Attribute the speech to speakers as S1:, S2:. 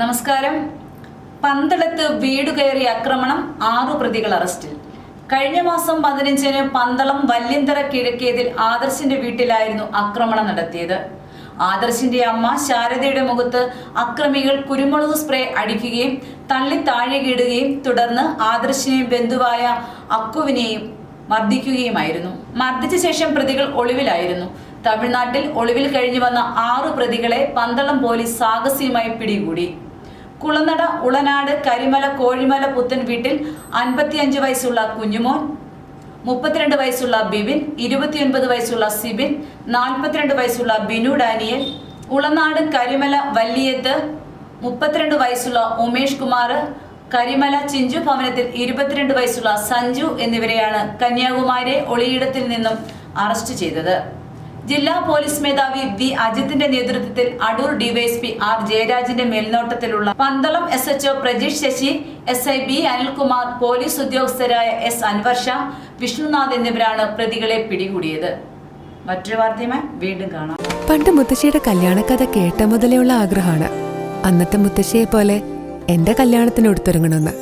S1: നമസ്കാരം. പന്തളത്ത് വീട് കയറി ആക്രമണം ആറു പ്രതികൾ അറസ്റ്റിൽ. കഴിഞ്ഞ മാസം പതിനഞ്ചിന് പന്തളം വല്യന്തര കിഴക്കേതിൽ ആദർശിന്റെ വീട്ടിലായിരുന്നു ആക്രമണം നടത്തിയത്. ആദർശിന്റെ അമ്മ ശാരദയുടെ മുഖത്ത് അക്രമികൾ കുരുമുളക് സ്പ്രേ അടിക്കുകയും തള്ളി താഴെകിടുകയും തുടർന്ന് ആദർശിനെയും ബന്ധുവായ അക്കുവിനെയും മർദ്ദിക്കുകയുമായിരുന്നു. മർദ്ദിച്ച ശേഷം പ്രതികൾ ഒളിവിലായിരുന്നു. തമിഴ്നാട്ടിൽ ഒളിവിൽ കഴിഞ്ഞു വന്ന ആറു പ്രതികളെ പന്തളം പോലീസ് സാഹസികമായി പിടികൂടി. കുളനട ഉളനാട് കരിമല കോഴിമല പുത്തൻ വീട്ടിൽ അൻപത്തിയഞ്ച് വയസ്സുള്ള കുഞ്ഞുമോൻ മുപ്പത്തിരണ്ട് വയസ്സുള്ള ബിബിൻ ഇരുപത്തിയൊൻപത് വയസ്സുള്ള സിബിൻ നാൽപ്പത്തിരണ്ട് വയസ്സുള്ള ബിനു ഡാനിയൽ ഉളനാട് കരിമല വല്ലിയത്ത് മുപ്പത്തിരണ്ട് വയസ്സുള്ള ഉമേഷ് കുമാർ കരിമല ചിഞ്ചു ഭവനത്തിൽ ഇരുപത്തിരണ്ട് വയസ്സുള്ള സഞ്ജു എന്നിവരെയാണ് കന്യാകുമാരി ഒളിയിടത്തിൽ നിന്നും അറസ്റ്റ് ചെയ്തത്. ജില്ലാ പോലീസ് മേധാവി വി അജിത്തിന്റെ നേതൃത്വത്തിൽ അടൂർ ഡിവൈഎസ്പി ആർ ജയരാജിന്റെ മേൽനോട്ടത്തിലുള്ള Pandalam S HO Prajeesh Sasi S I B Anilkumar police ഉദ്യോഗസ്ഥരായ S Anvar Shah Vishnunath എന്നിവരാണ് പ്രതികളെ പിടികൂടിയത്. മറ്റൊരു വാർത്തയുമായി വീണ്ടും കാണാം.
S2: പണ്ട് മുത്തശ്ശിയുടെ കല്യാണക്കഥ കേട്ട മുതലേ ഉള്ള ആഗ്രഹമാണ്. അന്നത്തെ മുത്തശ്ശിയെ പോലെ എന്റെ കല്യാണത്തിന് എടുത്തൊരുങ്ങണമെന്ന്